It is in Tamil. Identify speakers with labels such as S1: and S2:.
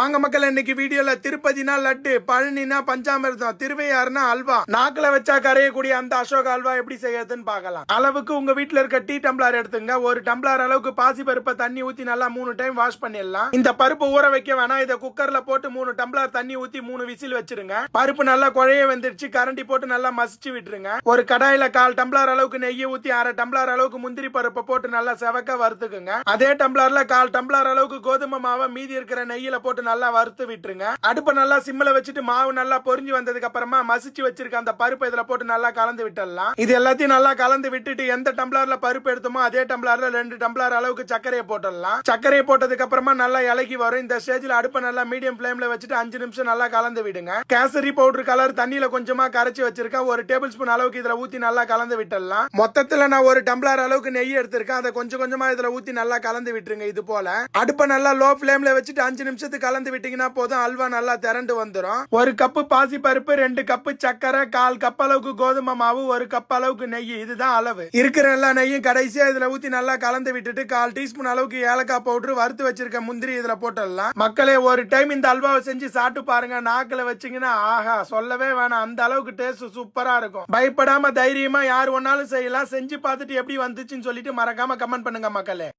S1: வாங்க மக்கள் இன்னைக்கு வீடியோல திருப்பதினா லட்டு பழனினா பஞ்சாமிர்தம் திருவையாறுனா அல்வா. நாக்குல வச்சா கரையக்கூடிய அந்த அசோக அல்வா எப்படி செய்யறதுன்னு பார்க்கலாம். அளவுக்கு உங்க வீட்ல இருக்க டீ டம்ளர் எடுத்துங்க. ஒரு டம்ளர் அளவுக்கு பாசி பருப்பை தண்ணி ஊத்தி நல்லா மூணு டைம் வாஷ் பண்ணிடலாம். இந்த பருப்பு ஊற வைக்க வேணாம். இதை குக்கர்ல போட்டு மூணு டம்ளர் தண்ணி ஊத்தி மூணு விசில் வச்சிருங்க. பருப்பு நல்லா குழைய வந்துருச்சு. கரண்டி போட்டு நல்லா மசிச்சு விட்டுருங்க. ஒரு கடாயில கால் டம்ளர் அளவுக்கு நெய்யை ஊத்தி அரை டம்ளர் அளவுக்கு முந்திரி பருப்பை போட்டு நல்லா செவக்க வறுத்துக்குங்க. அதே டம்ளர்ல கால் டம்ளர் அளவுக்கு கோதுமை மாவை மீதி இருக்கிற நெய்யில போட்டு நல்லா வறுத்து விட்டுருங்க. அடுப்பை நல்லா சிம்மில் வச்சுட்டு மாவு நல்லா பொரிஞ்சு வந்ததுக்கு அப்புறமா மசிச்சு வச்சிருக்க அந்த பருப்பு இதில் போட்டு நல்லா கலந்து விட்டுடலாம். இது எல்லாத்தையும் நல்லா கலந்து விட்டுட்டு எந்த டம்ளர்ல பருப்பு எடுத்தோமோ அதே டம்ளர்ல ரெண்டு டம்ளர் அளவுக்கு சர்க்கரையை போட்டுடலாம். சர்க்கரையை போட்டதுக்கு அப்புறமா நல்லா இலக்கி வரும். இந்த ஸ்டேஜில் அடுப்பை நல்லா மீடியம் ஃபிளேம்ல வச்சுட்டு அஞ்சு நிமிஷம் நல்லா கலந்து விடுங்க. கேசரி பவுடர் கலர் தண்ணியில கொஞ்சமா கரைச்சி வச்சிருக்கேன். ஒரு டேபிள் ஸ்பூன் அளவுக்கு இதில் ஊத்தி நல்லா கலந்து விட்டுடலாம். மொத்தத்தில் நான் ஒரு டம்ளர் அளவுக்கு நெய் எடுத்திருக்கேன். அதை கொஞ்சம் கொஞ்சமா இதில் ஊத்தி நல்லா கலந்து விட்டுருங்க இது போல. அடுப்பை நல்லா லோ ஃபிளேம்ல வச்சுட்டு அஞ்சு நிமிஷத்துக்கு கலந்து விட்டீங்கன்னா போதும் அல்வா நல்லா திரண்டு வந்துடும் ஒரு கப்பு பாசி பருப்பு ரெண்டு கப்பு சக்கரை கால் கப் அளவுக்கு கோதுமை மாவு ஒரு கப் அளவுக்கு நெய் இதுதான் அளவு. இருக்கிற எல்லா நெய்யும் கடைசியா இதுல ஊத்தி நல்லா கலந்து விட்டுட்டு கால் டீஸ்பூன் அளவுக்கு ஏலக்காய் பவுடர் வறுத்து வச்சிருக்க முந்திரி இதுல போட்டுடலாம். மக்களே ஒரு டைம் இந்த அல்வாவை செஞ்சு சாப்பிட்டு பாருங்க. நாக்கில் வச்சிங்கன்னா ஆஹா சொல்லவே வேணாம். அந்த அளவுக்கு டேஸ்ட் சூப்பரா இருக்கும். பயப்படாம தைரியமா யார் ஒன்னாலும் செய்யலாம். செஞ்சு பார்த்துட்டு எப்படி வந்துச்சுன்னு சொல்லிட்டு மறக்காம கமெண்ட் பண்ணுங்க மக்களே.